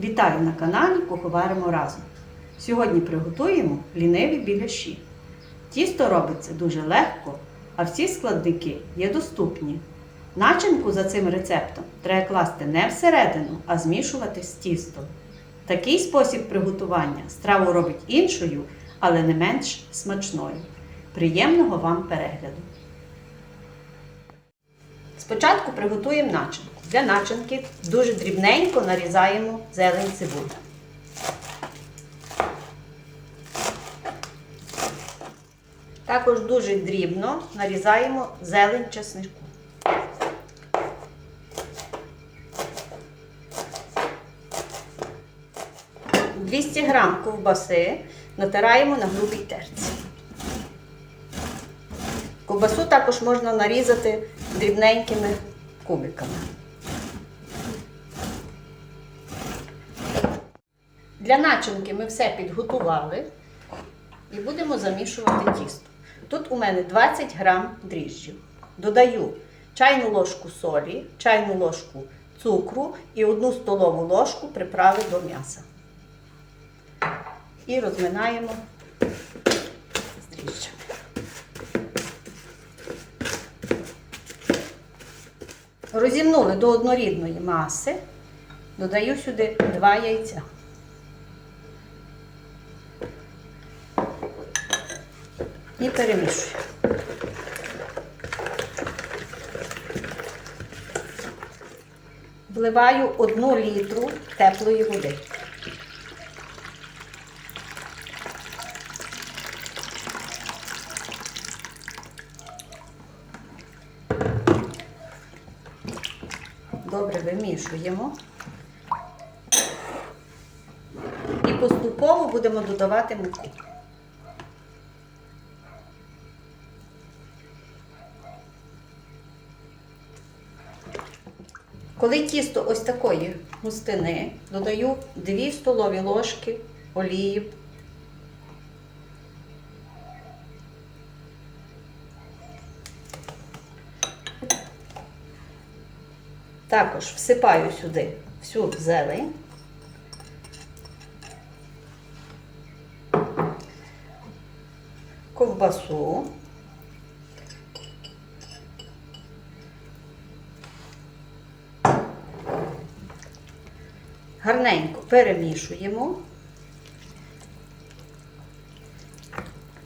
Вітаю на каналі Куховаримо разом. Сьогодні приготуємо ліниві біляші. Тісто робиться дуже легко, а всі складники є доступні. Начинку за цим рецептом треба класти не всередину, а змішувати з тістом. Такий спосіб приготування страву робить іншою, але не менш смачною. Приємного вам перегляду! Спочатку приготуємо начинку. Для начинки дуже дрібненько нарізаємо зелень цибулі. Також дуже дрібно нарізаємо зелень чеснику. – 200 грам ковбаси натираємо на грубій терці. Ковбасу також можна нарізати дрібненькими кубиками. Для начинки ми все підготували і будемо замішувати тісто. Тут у мене 20 грам дріжджів. Додаю чайну ложку солі, чайну ложку цукру і одну столову ложку приправи до м'яса. І розминаємо з дріжджами. Розімнули до однорідної маси, додаю сюди два яйця. І перемішую. Вливаю одну літру теплої води. Добре вимішуємо. І поступово будемо додавати муку. Коли тісто ось такої густини, додаю 2 столові ложки олії. Також всипаю сюди всю зелень. Ковбасу. Гарненько перемішуємо.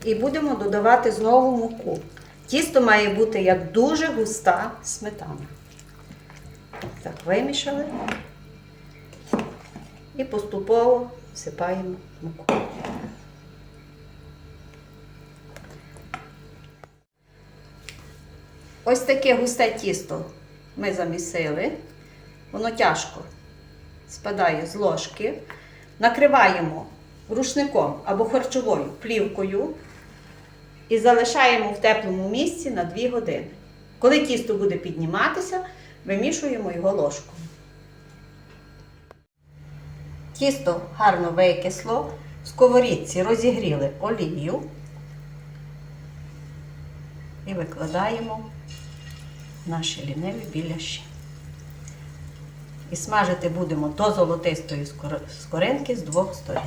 І будемо додавати знову муку. Тісто має бути як дуже густа сметана. Так, вимішали і поступово всипаємо муку. Ось таке густе тісто ми замісили. Воно тяжко спадає з ложки. Накриваємо рушником або харчовою плівкою і залишаємо в теплому місці на 2 години. Коли тісто буде підніматися, вимішуємо його ложкою. Тісто гарно викисло, в сковорідці розігріли олію і викладаємо наші ліниві біляші. І смажити будемо до золотистої скоринки з двох сторін.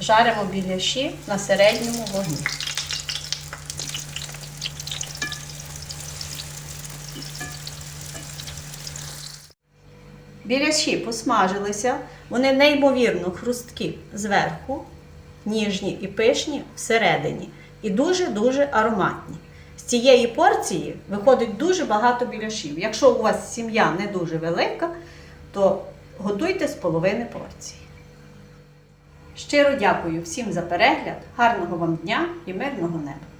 Жаримо біляші на середньому вогні. Біляші посмажилися, вони неймовірно хрусткі зверху, ніжні і пишні всередині. І дуже-дуже ароматні. З цієї порції виходить дуже багато біляшів. Якщо у вас сім'я не дуже велика, то готуйте з половини порції. Щиро дякую всім за перегляд, гарного вам дня і мирного неба!